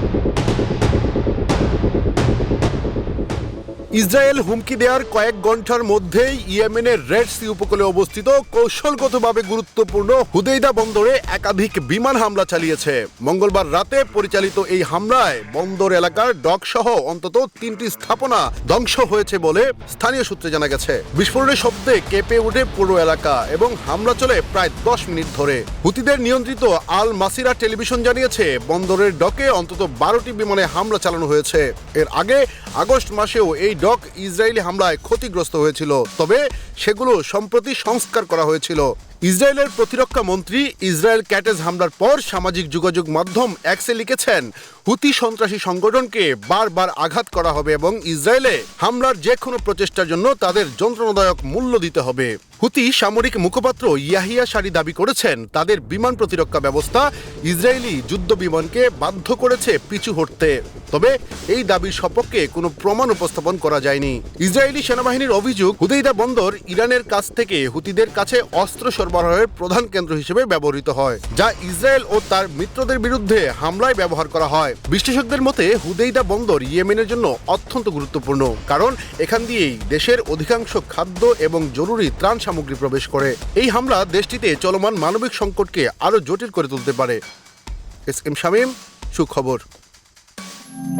Thank you. Israel হুমকি দেওয়ার কয়েক ঘণ্টার মধ্যেই ইয়েমেনের রেড সি উপকূলে অবস্থিত কৌশলগতভাবে গুরুত্বপূর্ণ হুদেইদা বন্দরে একাধিক বিমান হামলা চালিয়েছে। মঙ্গলবার রাতে পরিচালিত এই হামলায় বন্দর এলাকার ডক সহ অন্তত তিনটি স্থাপনা ধ্বংস হয়েছে বলে স্থানীয় সূত্রে জানা গেছে। বিস্ফোরণের শব্দে কেঁপে ওঠে পুরো এলাকা এবং হামলা চলে প্রায় দশ মিনিট ধরে। হুতিদের নিয়ন্ত্রিত আল মাসিরা টেলিভিশন জানিয়েছে, বন্দরের ডকে অন্তত বারোটি বিমানে হামলা চালানো হয়েছে। এর আগে আগস্ট মাসেও এই ডক ইসরায়েলি হামলায় ক্ষতিগ্রস্ত হয়েছিল, তবে সেগুলো সম্প্রতি সংস্কার করা হয়েছিল। ইসরায়েলের প্রতিরক্ষা মন্ত্রী ইসরায়েল ক্যাটেজ হামলার পর সামাজিক যোগাযোগ মাধ্যম এক্সে লিখেছেন, হুতি সন্ত্রাসী সংগঠনকে বারবার আঘাত করা হবে এবং ইসরায়েলে হামলার যে কোনো প্রচেষ্টার জন্য তাদের যন্ত্রণাদায়ক মূল্য দিতে হবে। হুতি সামরিক মুখপাত্র ইয়াহিয়া সারি দাবি করেছেন, তাদের বিমান প্রতিরক্ষা ব্যবস্থা ইসরায়েলি যুদ্ধ বিমানকে বাধ্য করেছে পিছু হটতে। তবে এই দাবির সপক্ষে কোনো প্রমাণ উপস্থাপন করা যায়নি। ইসরায়েলি সেনাবাহিনীর অভিযোগ, হুদেইদা বন্দর ইরানের কাছ থেকে হুতিদের কাছে অস্ত্র সরবরাহের প্রধান কেন্দ্র হিসেবে ব্যবহৃত হয়, যা ইসরায়েল ও তার মিত্রদের বিরুদ্ধে হামলায় ব্যবহার করা হয়। বিশ্লেষকদের মতে, হুদেইদা বন্দর ইয়েমেনের জন্য অত্যন্ত গুরুত্বপূর্ণ, কারণ এখান দিয়েই দেশের অধিকাংশ খাদ্য এবং জরুরি ত্রাণ সামগ্রী প্রবেশ করে। এই হামলা দেশটিতে চলমান মানবিক সংকটকে আরও জটিল করে তুলতে পারে। এস এম শামীম, সুখবর। Thank you.